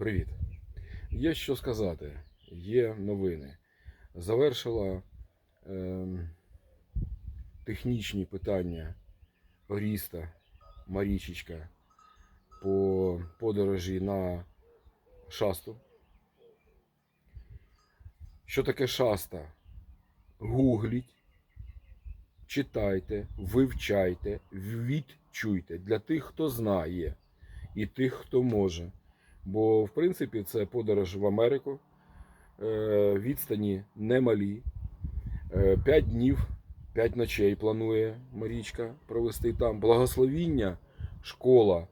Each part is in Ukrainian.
Привіт. Є що сказати, є новини. Завершила ем, технічні питання Оріста Марічечка по подорожі на шасту. Що таке шаста? Гугліть, читайте, вивчайте, відчуйте для тих, хто знає, і тих, хто може. Бо, в принципі, це подорож в Америку. Е, Відстані немалі. Е, П'ять днів, п'ять ночей планує Марічка провести там. Благословіння школа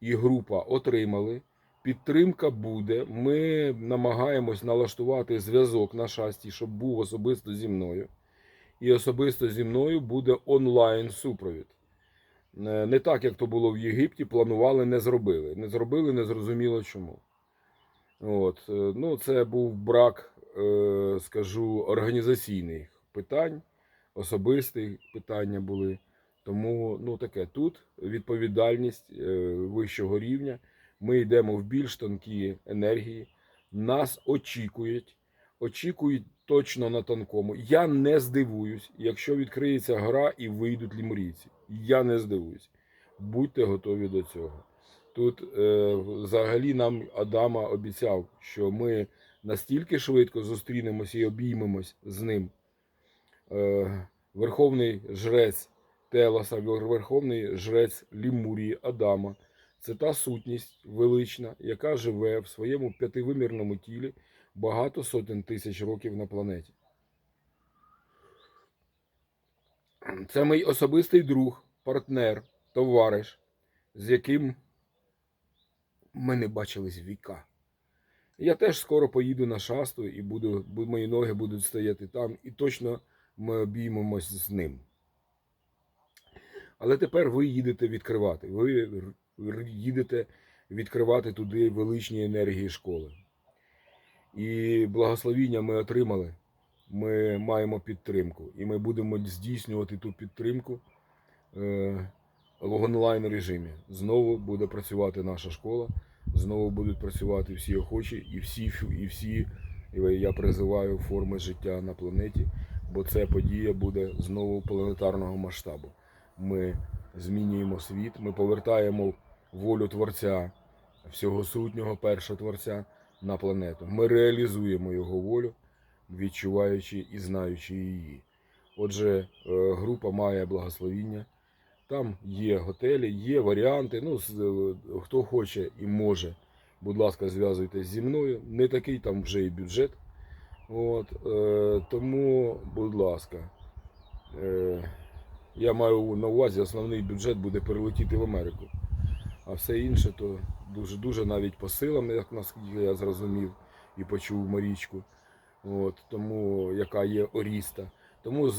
і група отримали. Підтримка буде. Ми намагаємось налаштувати зв'язок на шасті, щоб був особисто зі мною. І особисто зі мною буде онлайн супровід. Е, Не так, як то було в Єгипті, планували, не зробили. Не зробили, не зрозуміло чому. От. е, Ну, це був брак, е, скажу, організаційних питань, особистих питання були. Тому ну, таке тут відповідальність е, вищого рівня. Ми йдемо в більш тонкі енергії. Нас очікують, очікують точно на тонкому. Я не здивуюсь, якщо відкриється гра і вийдуть лімурійці. Я не здивуюсь. Будьте готові до цього. Тут е, взагалі нам Адама обіцяв, що ми настільки швидко зустрінемося і обіймемось з ним. Е, Верховний жрець Теласа, Верховний жрець Лімурії Адама. Це та сутність велична, яка живе в своєму п'ятивимірному тілі багато сотень тисяч років на планеті. Це мій особистий друг, партнер, товариш, з яким ми не бачились віка. Я теж скоро поїду на шасту і буду, мої ноги будуть стояти там, і точно ми обіймемось з ним. Але тепер ви їдете відкривати. Ви їдете відкривати туди величні енергії школи. І благословіння ми отримали. Ми маємо підтримку. І ми будемо здійснювати ту підтримку е, в онлайн режимі. Знову буде працювати наша школа, знову будуть працювати всі охочі і всі, і всі я призиваю форми життя на планеті, бо ця подія буде знову планетарного масштабу. Ми змінюємо світ, ми повертаємо волю Творця, всього сутнього першого Творця на планету. Ми реалізуємо його волю, відчуваючи і знаючи її. Отже, е, група має благословіння. Там є готелі, є варіанти. Ну, е, хто хоче і може, будь ласка, зв'язуйтесь зі мною. Не такий там вже і бюджет. От, е, тому, будь ласка, я маю на увазі, основний бюджет буде перелетіти в Америку. А все інше то дуже дуже навіть по силам, як наскільки я зрозумів і почув Марічку. От, тому яка є Оріста. Тому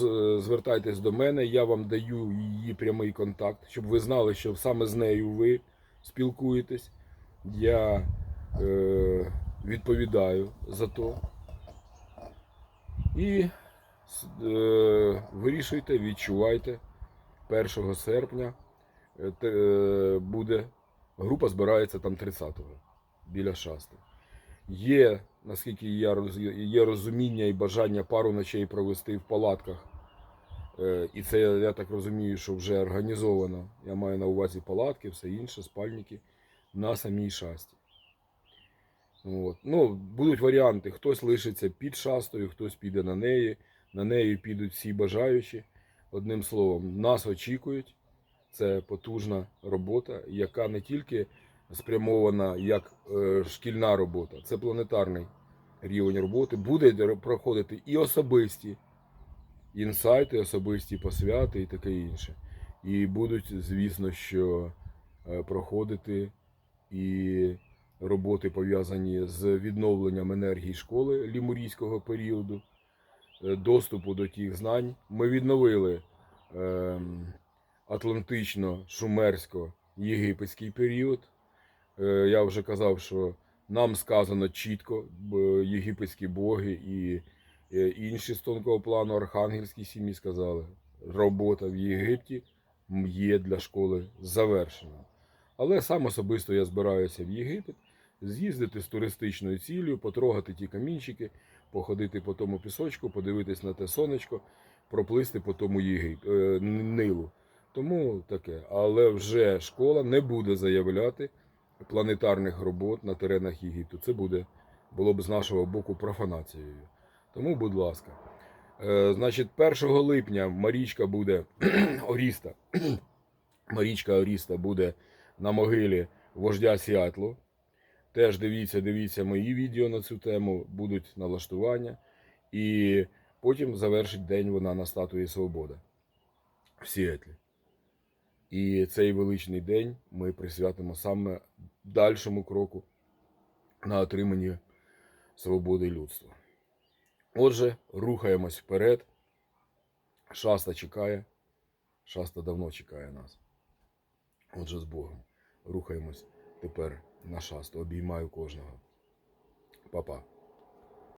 звертайтесь до мене, я вам даю її прямий контакт, щоб ви знали, що саме з нею ви спілкуєтесь. Я е, відповідаю за то. І е, вирішуйте, відчувайте. 1 серпня е, е, буде. Група збирається там 30-го біля шасти. Є, наскільки є розуміння і бажання пару ночей провести в палатках. Е, І це, я так розумію, що вже організовано. Я маю на увазі палатки, все інше, спальники на самій шасті. От. Ну, будуть варіанти. Хтось лишиться під шастою, хтось піде на неї. На неї підуть всі бажаючі. Одним словом, нас очікують. Це потужна робота, яка не тільки спрямована як е, шкільна робота, це планетарний рівень роботи. Буде проходити і особисті інсайти, особисті посвяти і таке інше. І будуть, звісно, що е, проходити і роботи пов'язані з відновленням енергії школи лімурійського періоду, е, доступу до тих знань. Ми відновили ем, Атлантично-Шумерсько-Єгипетський період. Е, Я вже казав, що нам сказано чітко, єгипетські боги і е, інші з тонкого плану архангельські сім'ї сказали, робота в Єгипті є для школи завершена. Але сам особисто я збираюся в Єгипет з'їздити з туристичною ціллю, потрогати ті камінчики, походити по тому пісочку, подивитись на те сонечко, проплисти по тому Єгип... е, Нилу. Тому таке. Але вже школа не буде заявляти планетарних робот на теренах Єгипту. Це буде було б з нашого боку профанацією. Тому, будь ласка. Е, значить, 1 липня Марічка буде Оріста. Марічка Оріста буде на могилі вождя Сіатлу. Теж дивіться, дивіться мої відео на цю тему, будуть налаштування. І потім завершить день вона на статуї Свобода в Сіетлі. І цей величний день ми присвятимо саме дальшому кроку на отриманні свободи людства. Отже, рухаємось вперед. Шаста чекає. Шаста давно чекає нас. Отже, з Богом. Рухаємось тепер на шасту. Обіймаю кожного. Па-па.